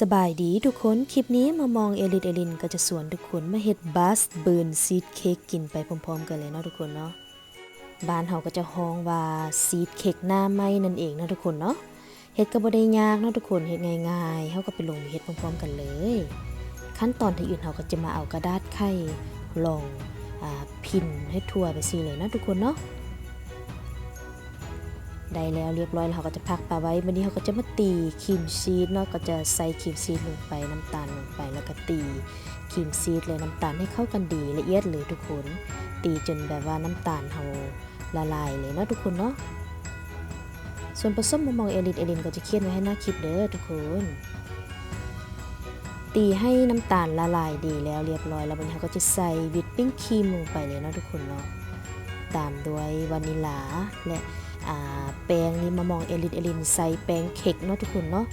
สบายดีทุกคน คลิปนี้มามองเอลิดเอลินก็จะสวนทุกคนมาเฮ็ดบัสเบิร์นซีดเค้กกินไปพร้อมๆ กันเลยเนาะทุกคนเนาะ บ้านเฮาก็จะฮ้องว่าซีดเค้กหน้าไหม้นั่นเองนะทุกคนเนาะ เฮ็ดก็บ่ได้ยากเนาะทุกคนเฮ็ดง่ายๆเฮาก็ไปลงเฮ็ดพร้อมๆ กันเลย ขั้นตอนที่อื่นเฮาก็จะมาเอากระดาษไข่ลองอ่าพิมพ์ให้ทั่วไปซี่เลยนะทุกคนเนาะ ได้แล้วเรียบร้อยแล้วเราก็จะพักปลาไว้วันนี้เราก็จะมาตีครีมชีสเนาะก็จะใส่ครีมชีสลงไปน้ำตาลลงไปแล้วก็ตีครีมชีสเลยน้ำตาลให้เข้ากันดีละเอียดเลยทุกคน ตีจนแบบว่าน้ำตาลเราละลายเลยเนาะทุกคนเนาะส่วนผสมมะมองเอลินเอลินก็จะเขียนไว้ให้หน้าคลิปเด้อทุกคน ตีให้น้ำตาลละลายดีแล้วเรียบร้อยแล้ววันนี้เราก็จะใส่วิปปิ้งครีมลงไปเลยเนาะทุกคนเนาะตามด้วยวานิลลาและ แป้งนี่มามองเอลินเอลินใส่แป้งเค้กเนาะทุกคนเนาะ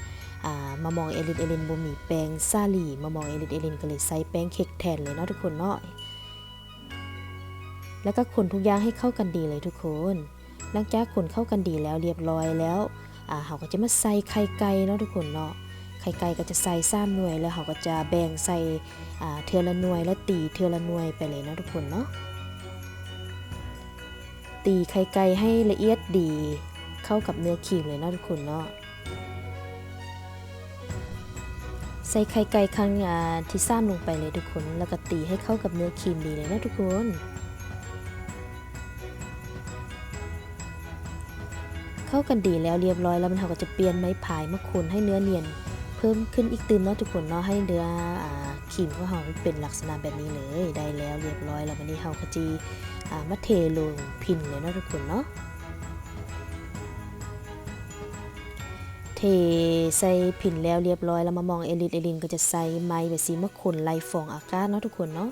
มามองเอลินเอลินบ่มีแป้งซาลีมามองเอลินเอลินก็เลยใส่แป้งเค้กแทนเลยเนาะทุกคนเนาะแล้วก็คนทุกอย่างให้เข้ากันดีเลยทุกคนหลังจากคนเข้ากันดีแล้วเรียบร้อยแล้วเราก็จะมาใส่ไข่ไก่เนาะทุกคนเนาะไข่ไก่ก็จะใส่ซ้ำหน่วยแล้วเราก็จะแบ่งใส่เทือละหน่วยแล้วตีเทือละหน่วยไปเลยเนาะทุกคนเนาะ ตีไข่ไก่ให้ละเอียดดีเข้ากับเนื้อครีมเลยนะทุกคนเนาะใส่ไข่ไก่ครั้งที่ซ้ำลงไปเลยทุกคน แล้วก็ตีให้เข้ากับเนื้อครีมดีเลยนะทุกคนเข้ากันดีแล้วเรียบร้อยแล้วมันเราก็จะเปลี่ยนไม้พายมาคนให้เนื้อเนียน เพิ่มขึ้นอีกตื่นเนาะทุกคนเนาะให้เนื้อ ครีมของเฮาเป็นลักษณะแบบนี้เลยได้แล้วเรียบร้อยแล้ววันนี้เฮาก็จีอ่ามาเทลงพิมพ์เลยเนาะทุกคนเนาะเทใส่พินแล้วเรียบร้อยแล้วมามองเอลินเอลินก็จะใส่ไม้แบบสีมะขนไล่ฟองอากาศเนาะทุกคนเนาะ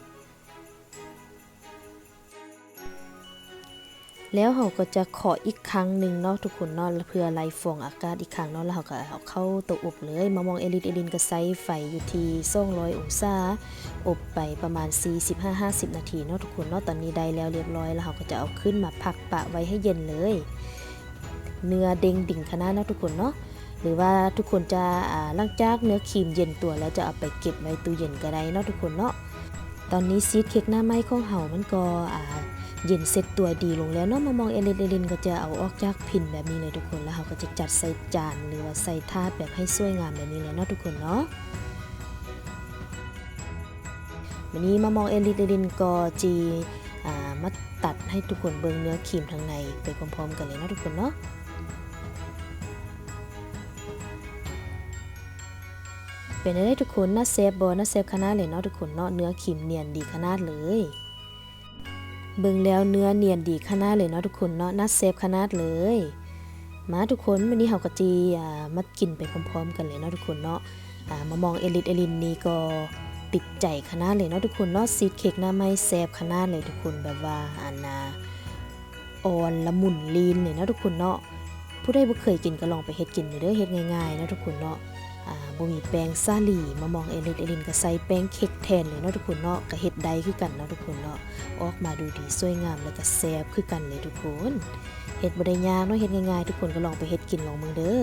แล้วเราก็จะขออีกครั้งหนึ่งเนาะทุกคนเนาะเพื่อไล่ฟองอากาศอีกครั้งเนาะแล้วเราก็เอาเข้าเตัวอบเลยมามองเอลินเอลินก็ใส่ไฟอยู่ที่200องศาอบไปประมาณ 45-50 นาทีเนาะทุกคนเนาะตอนนี้ได้แล้วเรียบร้อยแล้วเราก็จะเอาขึ้นมาพักปะไว้ให้เย็นเลย เนื้อเด้งดิ่งขนาดเนาะทุกคนเนาะหรือว่าทุกคนจะอ่าหลังจากเนื้อครีมเย็นตัวแล้วจะเอาไปเก็บไว้ตู้เย็นก็ได้เนาะทุกคนเนาะตอนนี้ซีดเค้กหน้าไม้ของเห่ามันก็อ่า เย็นเสร็จตัวดีลงแล้วเนาะมามองเอเลนเอเลนก็จะเอาออกจากพินแบบนี้เลยทุกคนแล้วเขาก็จะจัดใส่จานหรือว่าใส่ถาดแบบให้สวยงามแบบนี้เลยเนาะทุกคนเนาะวันนี้มามองเอลินเอลินก็จีอ่ามาตัดให้ทุกคนเบิ่งเนื้อครีมทางในไปพร้อมๆกันเลยเนาะทุกคนเนาะเป็นได้ทุกคนน่าเซฟบอน่าเซฟขนาดเลยเนาะทุกคนเนาะเนื้อครีมเนียนดีขนาดเลย เบิ่งแล้วเนื้อเนียนดีขนาดเลยเนาะทุกคนเนาะน่าเซฟขนาดเลย มาทุกคนวันนี้เฮาก็จีอ่ามากินไปพร้อมๆ กันเลยเนาะทุกคนเนาะอ่ามามองเอลิทเอลินนี่ก็ติดใจขนาดเลยเนาะทุกคนเนาะซีดเค้กหน้าไม้แซบขนาดเลยทุกคนแบบว่าอันนาอ่อนละมุนลีนเลยเนาะทุกคนเนาะผู้ใดบ่เคยกินก็ลองไปเฮ็ดกินเด้อเฮ็ดง่ายๆเนาะทุกคนเนาะ บ่มีแป้งซาลีมามองเอลิทเอลินก็ใส่แป้งเค้กแทนเลยเนาะทุกคนเนาะก็เฮ็ดได้คือกันเนาะทุกคนเนาะออกมาดูดีสวยงามแล้วก็แซ่บคือกันเลยทุกคนเฮ็ดบ่ได้ยากเนาะเฮ็ดง่ายๆทุกคนก็ลองไปเฮ็ดกินลองเบิ่งเด้อ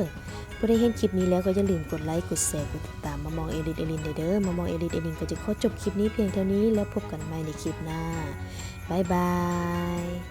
บ่ได้เห็นคลิปนี้แล้วก็อย่าลืมกดไลค์กดแชร์กดติดตามมามองเอลิทเอลินเด้อมามองเอลิทเอลินก็จะขอจบคลิปนี้เพียงเท่านี้แล้วพบกันใหม่ในคลิปหน้าบ๊ายบาย